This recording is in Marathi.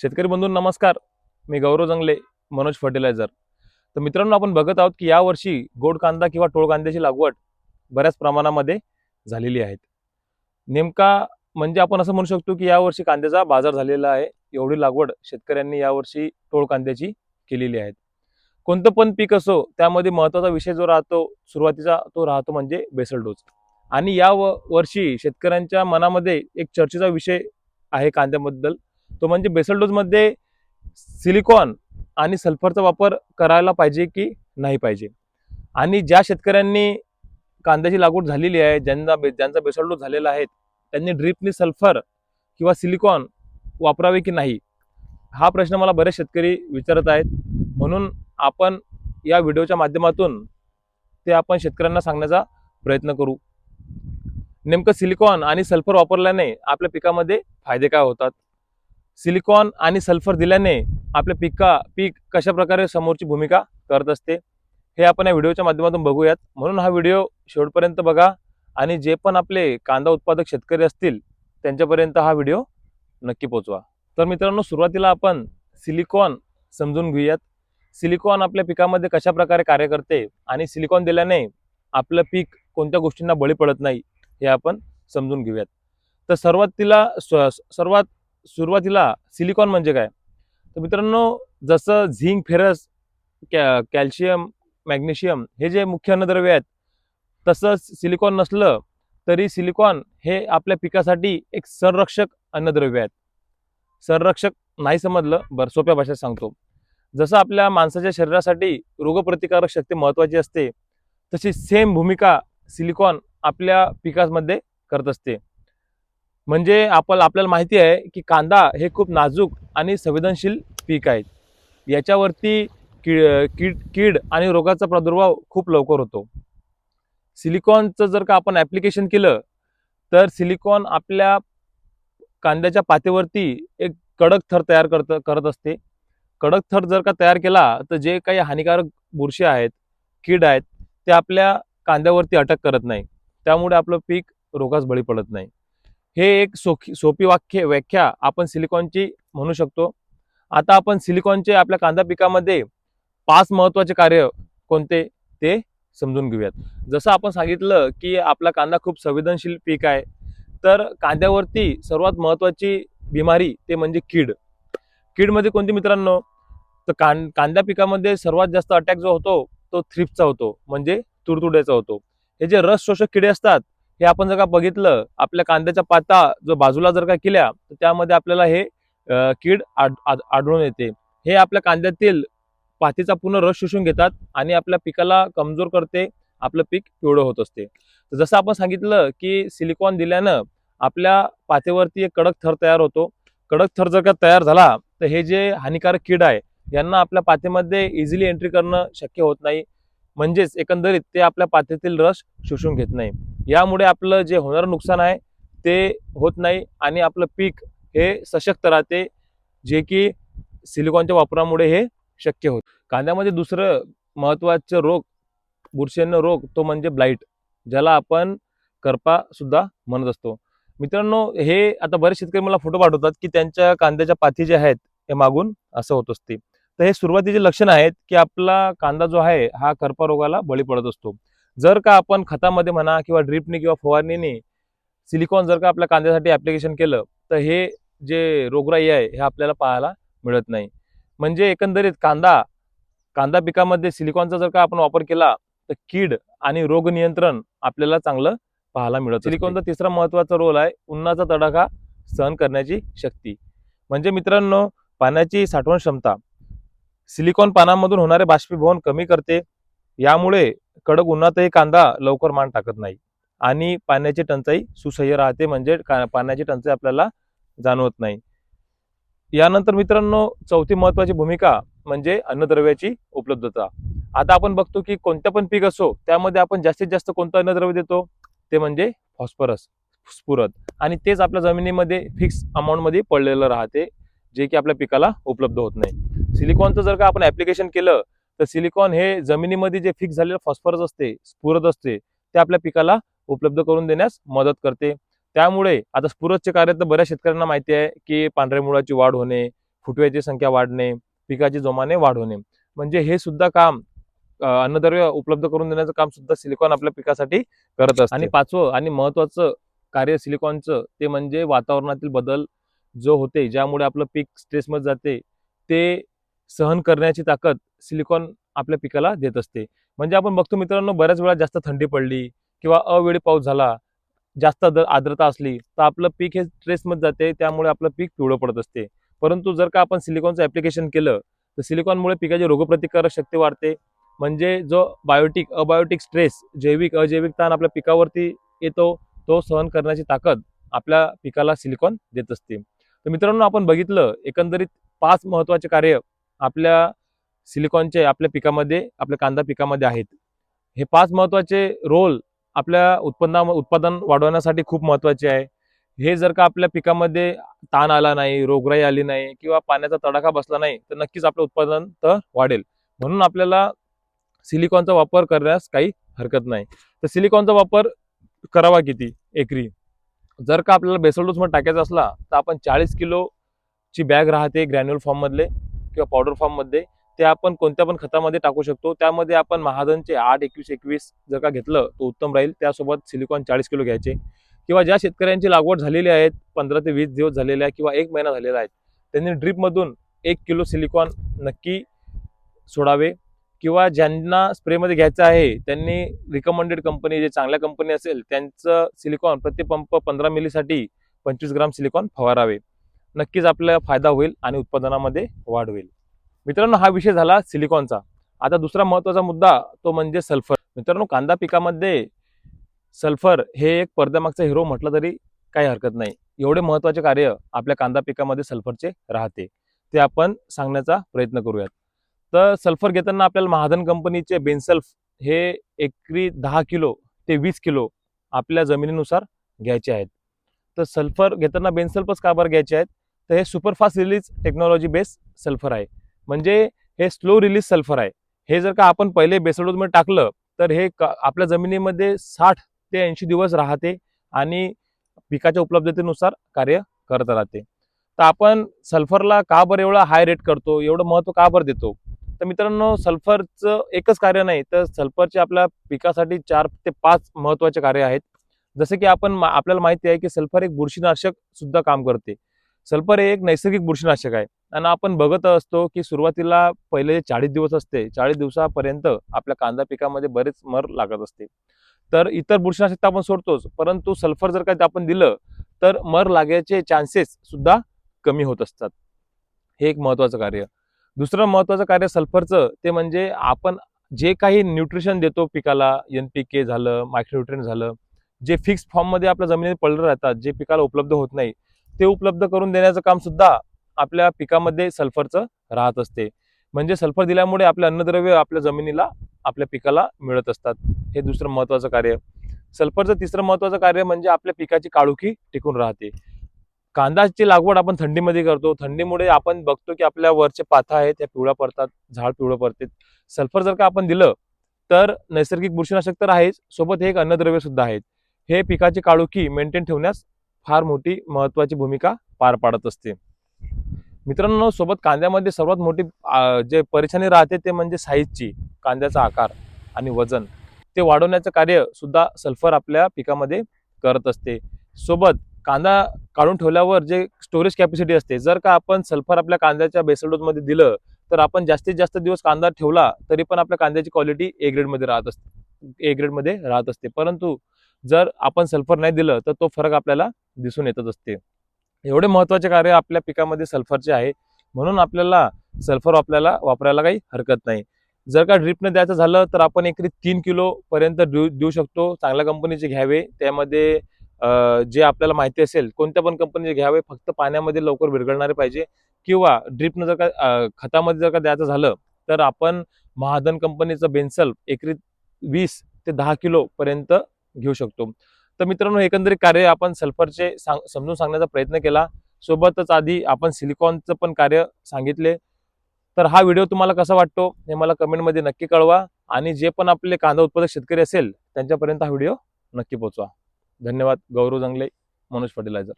शेतकरी बंधू नमस्कार. मी गौरव जंगले मनोज फर्टिलायझर. तर मित्रांनो आपण बघत आहोत की यावर्षी गोड कांदा किंवा टोळ कांद्याची लागवड बऱ्याच प्रमाणामध्ये झालेली आहेत नेमका म्हणजे आपण असं म्हणू शकतो की यावर्षी कांद्याचा बाजार झालेला आहे. एवढी लागवड शेतकऱ्यांनी यावर्षी टोळ कांद्याची केलेली आहे. कोणतं पण पीक असो त्यामध्ये महत्त्वाचा विषय जो राहतो सुरुवातीचा तो राहतो म्हणजे बेसल डोस. आणि या वर्षी शेतकऱ्यांच्या मनामध्ये एक चर्चेचा विषय आहे कांद्याबद्दल. तो म्हणजे बेसल डोजमध्ये सिलिकॉन आणि सल्फरचा वापर करायला पाहिजे की नाही पाहिजे? आणि ज्या शेतकऱ्यांनी कांद्याची लागवड झालेली आहे ज्यांना बे- ज्यांचा बेसल डोस झालेला आहे त्यांनी ड्रिपनी सल्फर किंवा सिलिकॉन वापरावे की नाही? हा प्रश्न मला बरेच शेतकरी विचारत आहेत. म्हणून आपण या व्हिडिओच्या माध्यमातून ते आपण शेतकऱ्यांना सांगण्याचा प्रयत्न करू. नेमकं सिलिकॉन आणि सल्फर वापरल्याने आपल्या पिकामध्ये फायदे काय होतात? सिलिकॉन आणि सल्फर दिल्याने आपल्या पिका पीक कशा प्रकारे समोरची भूमिका करत असते हे आपण या व्हिडिओच्या माध्यमातून बघूयात. म्हणून हा व्हिडिओ शेवटपर्यंत बघा आणि जे पण आपले कांदा उत्पादक शेतकरी असतील त्यांच्यापर्यंत हा व्हिडिओ नक्की पोचवा तर मित्रांनो सुरुवातीला आपण सिलिकॉन समजून घेऊयात. सिलिकॉन आपल्या पिकामध्ये कशा प्रकारे कार्य करते आणि सिलिकॉन दिल्याने आपलं पीक कोणत्या गोष्टींना बळी पडत नाही हे आपण समजून घेऊयात. तर सर्वातीला स्व- सर्वात सुरुवातीला सिलिकॉन म्हणजे काय? तर मित्रांनो जसं झिंक फेरस कॅ कॅल्शियम मॅग्नेशियम हे जे मुख्य अन्नद्रव्य आहेत तसंच सिलिकॉन नसलं तरी सिलिकॉन हे आपल्या पिकासाठी एक संरक्षक अन्नद्रव्य आहेत. संरक्षक नाही समजलं बरं सोप्या भाषेत सांगतो. जसं आपल्या माणसाच्या शरीरासाठी रोगप्रतिकारक शक्ती महत्त्वाची असते तशी सेम भूमिका सिलिकॉन आपल्या पिकामध्ये करत असते. म्हणजे आपण आपल्याला माहिती आहे की कांदा हे खूप नाजूक आणि संवेदनशील पीक आहे याच्यावरती किड कीड कीड आणि रोगाचा प्रादुर्भाव खूप लवकर होतो. सिलिकॉनचं जर का आपण ॲप्लिकेशन केलं तर सिलिकॉन आपल्या कांद्याच्या पातेवरती एक कडक थर तयार करत करत असते. कडक थर जर का तयार केला तर जे काही हानिकारक बुरशी आहेत कीड आहेत ते आपल्या कांद्यावरती अटक करत नाही. त्यामुळे आपलं पीक रोगास बळी पडत नाही. हे एक सोखी सोपी वाक्य व्याख्या आपण सिलिकॉनची म्हणू शकतो. आता आपण सिलिकॉनचे आपल्या कांदा पिकामध्ये पाच महत्त्वाचे कार्य कोणते ते समजून घेऊयात. जसं आपण सांगितलं की आपला कांदा खूप संवेदनशील पीक आहे तर कांद्यावरती सर्वात महत्त्वाची बिमारी ते म्हणजे कीड. कीडमध्ये कोणती मित्रांनो? तर कां कांद्या पिकामध्ये सर्वात जास्त अटॅक जो होतो तो थ्रिप्सचा होतो म्हणजे तुडतुड्याचा होतो. हे जे रस शोषक किडे असतात हे आपण जर का बघितलं आपल्या कांद्याच्या पाता जर बाजूला जर का केल्या तर त्यामध्ये आपल्याला हे कीड आढळून येते. हे आपल्या कांद्यातील पातीचा पूर्ण रस शोषून घेतात आणि आपल्या पिकाला कमजोर करते आपलं पीक पिवळं होत असते. तर जसं आपण सांगितलं की सिलिकॉन दिल्यानं आपल्या पातेवरती एक कडक थर तयार होतो. कडक थर जर का तयार झाला तर हे जे हानिकारक कीड आहे यांना आपल्या पातेमध्ये इझिली एंट्री करणं शक्य होत नाही. म्हणजेच एकंदरीत ते आपल्या पातेतील रस शोषून घेत नाही. यामुळे आपलं जे होणारं नुकसान आहे ते होत नाही आणि आपलं पीक हे सशक्त राहते जे की सिलिकॉनच्या वापरामुळे हे शक्य होत. कांद्यामध्ये दुसरं महत्त्वाचं रोग बुरशीजन्य रोग तो म्हणजे ब्लाईट ज्याला आपण करपासुद्धा म्हणत असतो. मित्रांनो हे आता बरेच शेतकरी मला फोटो पाठवतात की त्यांच्या कांद्याच्या पाती जे आहेत हे मागून असं होत असते. तर हे सुरुवातीचे लक्षण आहेत की आपला कांदा जो आहे हा करपा रोगाला बळी पडत असतो. जर का आपण खतामध्ये म्हणा किंवा ड्रिपने किंवा फवारणीने सिलिकॉन जर का आपल्या कांद्यासाठी ॲप्लिकेशन केलं तर हे जे रोगराई आहे हे आपल्याला पाहायला मिळत नाही. म्हणजे एकंदरीत कांदा कांदा पिकामध्ये सिलिकॉनचा जर का आपण वापर केला तर कीड आणि रोग नियंत्रण आपल्याला चांगलं पाहायला मिळत सिलिकॉनचा तिसरा महत्त्वाचा रोल आहे उन्हाचा तडाखा सहन करण्याची शक्ती. म्हणजे मित्रांनो पाण्याची साठवण क्षमता. सिलिकॉन पानांमधून होणारे बाष्पीभवन कमी करते. यामुळे कडक उन्हातही कांदा लवकर मान टाकत नाही. आणि पाण्याची टंचाई सुसह्य राहते म्हणजे पाण्याची टंचाई आपल्याला जाणवत नाही. यानंतर मित्रांनो चौथी महत्वाची भूमिका म्हणजे अन्नद्रव्याची उपलब्धता. आता आपण बघतो की कोणत्या पण पीक असो त्यामध्ये आपण जास्तीत जास्त कोणतं अन्नद्रव्य देतो? ते म्हणजे फॉस्फरस स्फुरद. आणि तेच आपल्या जमिनीमध्ये फिक्स अमाऊंटमध्ये पडलेलं राहते जे की आपल्या पिकाला उपलब्ध होत नाही. सिलिकॉनचं जर का आपण ऍप्लिकेशन केलं तर सिलिकॉन हे जमिनीमध्ये जे फिक्स झालेलं फॉस्फरस असते स्फुरद असते ते आपल्या पिकाला उपलब्ध करून देण्यास मदत करते. त्यामुळे आता स्फुरदचे कार्य तर बऱ्याच शेतकऱ्यांना माहिती आहे की पांढऱ्या मुळाची वाढ होणे फुटव्याची संख्या वाढणे पिकाची जोमाने वाढ होणे. म्हणजे हे सुद्धा काम अन्नद्रव्य उपलब्ध करून देण्याचं काम सुद्धा सिलिकॉन आपल्या पिकासाठी करत असते. आणि पाचवं आणि महत्वाचं कार्य सिलिकॉनचं ते म्हणजे वातावरणातील बदल जो होते ज्यामुळे आपलं पीक स्ट्रेसमध्ये जाते ते सहन करण्याची ताकद सिलिकॉन आपल्या पिकाला देत असते. म्हणजे आपण बघतो मित्रांनो बऱ्याच वेळा जास्त थंडी पडली किंवा अवेळी पाऊस झाला जास्त आर्द्र- आर्द्रता असली तर आपलं पीक हे स्ट्रेसमध्ये जाते त्यामुळे आपलं पीक पिवळं पडत असते. परंतु जर का आपण सिलिकॉनचं ॲप्लिकेशन केलं तर सिलिकॉनमुळे पिकाची रोगप्रतिकारक शक्ती वाढते. म्हणजे जो बायोटिक अबायोटिक स्ट्रेस जैविक अजैविक ताण आपल्या पिकावरती येतो तो सहन करण्याची ताकद आपल्या पिकाला सिलिकॉन देत असते. तर मित्रांनो आपण बघितलं एकंदरीत पाच महत्त्वाचे कार्य आपल्या सिलिकॉनचे आपल्या पिकामध्ये आपल्या कांदा पिकामध्ये आहेत. हे पाच महत्त्वाचे रोल आपल्या उत्पन्ना उत्पादन वाढवण्यासाठी खूप महत्त्वाचे आहे. हे जर का आपल्या पिकामध्ये ताण आला नाही रोगराई आली नाही किंवा पाण्याचा तडाखा बसला नाही तर नक्कीच आपलं उत्पादन तर वाढेल. म्हणून आपल्याला सिलिकॉनचा वापर करण्यास काही हरकत नाही. तर सिलिकॉनचा वापर करावा किती? एकरी. जर का आपल्याला बेसल डोसमध्ये टाकायचा असला तर आपण चाळीस किलोची बॅग राहते ग्रॅन्युअल फॉर्ममधले किंवा पावडर फॉर्ममध्ये. ते आपण कोणत्या पण खतामध्ये टाकू शकतो. त्यामध्ये आपण महाजनचे आठ एकवीस एकवीस जर का घेतलं तर उत्तम राहील. त्यासोबत सिलिकॉन चाळीस किलो घ्यायचे. किंवा ज्या शेतकऱ्यांची लागवड झालेली आहेत पंधरा ते वीस दिवस झालेले आहे किंवा एक महिना झालेला आहे त्यांनी ड्रीपमधून एक किलो सिलिकॉन नक्की सोडावे. किंवा ज्यांना स्प्रेमध्ये घ्यायचं आहे त्यांनी रिकमेंडेड कंपनी जे चांगल्या कंपनी असेल त्यांचं सिलिकॉन प्रति पंप पंधरा मिलीसाठी पंचवीस ग्राम सिलिकॉन फवारावे. नक्कीच आपल्याला फायदा होईल आणि उत्पादनामध्ये वाढ होईल. मित्रांनो हा विषय झाला सिलिकॉनचा. आता दुसरा महत्त्वाचा मुद्दा तो म्हणजे सल्फर. मित्रांनो कांदा पिकामध्ये सल्फर हे एक पडद्यामागचा हिरो म्हटलं तरी काही हरकत नाही. एवढे महत्त्वाचे कार्य आपल्या कांदा पिकामध्ये सल्फरचे राहते. ते आपण सांगण्याचा प्रयत्न करूयात. तर सल्फर घेताना आपल्याला महाधन कंपनीचे बेन्सल्फ हे एकरी दहा किलो ते वीस किलो आपल्या जमिनीनुसार घ्यायचे आहेत. तर सल्फर घेताना बेन्सल्फच का बरं घ्यायचे आहेत? तर हे superfast release technology based sulphur आहे. म्हणजे हे स्लो रिलीज सल्फर आहे. हे जर का आपण पहिले बेसडोजमध्ये टाकलं तर हे क- आपल्या जमिनीमध्ये साठ ते ऐंशी दिवस राहते आणि पिकाच्या उपलब्धतेनुसार कार्य करत राहते. तर आपण सल्फरला का बरं एवढा हाय रेट करतो एवढं महत्त्व का बरं देतो? तर मित्रांनो सल्फरचं एकच कार्य नाही तर सल्फरचे आपल्या पिकासाठी चार ते पाच महत्त्वाचे कार्य आहेत. जसे की आपण आपल्याला माहिती आहे की सल्फर एक बुरशीनाशक सुद्धा काम करते. सल्फर हे एक नैसर्गिक बुरशीनाशक आहे. आणि आपण बघत असतो की सुरुवातीला पहिले जे चाळीस दिवस असते चाळीस दिवसापर्यंत आपल्या कांदा पिकामध्ये बरेच मर लागत असते. तर इतर बुरशीनाशक तर आपण सोडतोच परंतु सल्फर जर का आपण दिलं तर मर लागायचे चान्सेस सुद्धा कमी होत असतात. हे एक महत्वाचं कार्य. दुसरं महत्वाचं कार्य सल्फरचं ते म्हणजे आपण जे काही न्यूट्रिशन देतो पिकाला एन पी के झालं मायक्रोन्युट्रियन झालं जे फिक्स फॉर्ममध्ये आपल्या जमिनीत पडलं राहतात जे पिकाला उपलब्ध होत नाही ते उपलब्ध करून देण्याचं काम सुद्धा आपल्या पिकामध्ये सल्फरचं राहत असते. म्हणजे सल्फर दिल्यामुळे आपले अन्नद्रव्य आपल्या जमिनीला आपल्या पिकाला मिळत असतात. हे दुसरं महत्वाचं कार्य. सल्फरचं तिसरं महत्वाचं कार्य म्हणजे आपल्या पिकाची काळुखी टिकून राहते. कांदाची लागवड आपण थंडीमध्ये करतो. थंडीमुळे आपण बघतो की आपल्या वरचे पाथा आहेत त्या पिवळ्या पडतात झाड पिवळं पडते. सल्फर जर का आपण दिलं तर नैसर्गिक बुरशीनाशक तर आहेच. सोबत हे एक अन्नद्रव्य सुद्धा आहेत. हे पिकाची काळुखी मेंटेन ठेवण्यास फार मोठी महत्त्वाची भूमिका पार पाडत असते. मित्रांनो सोबत कांद्यामध्ये सर्वात मोठी जे परेशानी राहते ते म्हणजे साईजची कांद्याचा आकार आणि वजन. ते वाढवण्याचं कार्य सुद्धा सल्फर आपल्या पिकामध्ये करत असते. सोबत कांदा काढून ठेवल्यावर जे स्टोरेज कॅपॅसिटी असते जर का आपण सल्फर आपल्या कांद्याच्या बेसलडोजमध्ये दिलं तर आपण जास्तीत जास्त दिवस कांदा ठेवला तरी पण आपल्या कांद्याची क्वालिटी ए ग्रेडमध्ये राहत असते ए ग्रेडमध्ये राहत असते. परंतु जर आपण सल्फर नाही दिलं तर तो फरक आपल्याला दिसून येतच असते. एवढे महत्त्वाचे कार्य आपल्या पिकामध्ये सल्फरचे आहे. म्हणून आपल्याला सल्फर आपल्याला वापरायला काही हरकत नाही. जर का ड्रिपनं द्यायचं झालं तर आपण एकरी तीन किलो पर्यंत देऊ देऊ शकतो. चांगल्या कंपनीचे घ्यावे. त्यामध्ये जे आपल्याला माहिती असेल कोणत्या पण कंपनीचे घ्यावे. फक्त पाण्यामध्ये लवकर विरघळणारे पाहिजे. किंवा ड्रिपनं जर का खतामध्ये जर का द्यायचं झालं तर आपण महादन कंपनीचं बेन्सल एकरी वीस ते दहा किलो पर्यंत घेऊ शकतो. तर मित्रांनो एकंदरीत कार्य आपण सल्फरचे सांग समजून सांगण्याचा प्रयत्न केला. सोबतच आधी आपण सिलिकॉनचं पण कार्य सांगितले. तर हा व्हिडिओ तुम्हाला कसा वाटतो हे मला कमेंटमध्ये नक्की कळवा आणि जे पण आपले कांदा उत्पादक शेतकरी असेल त्यांच्यापर्यंत हा व्हिडिओ नक्की पोहोचवा धन्यवाद. गौरव जंगले मनोज फर्टिलायझर.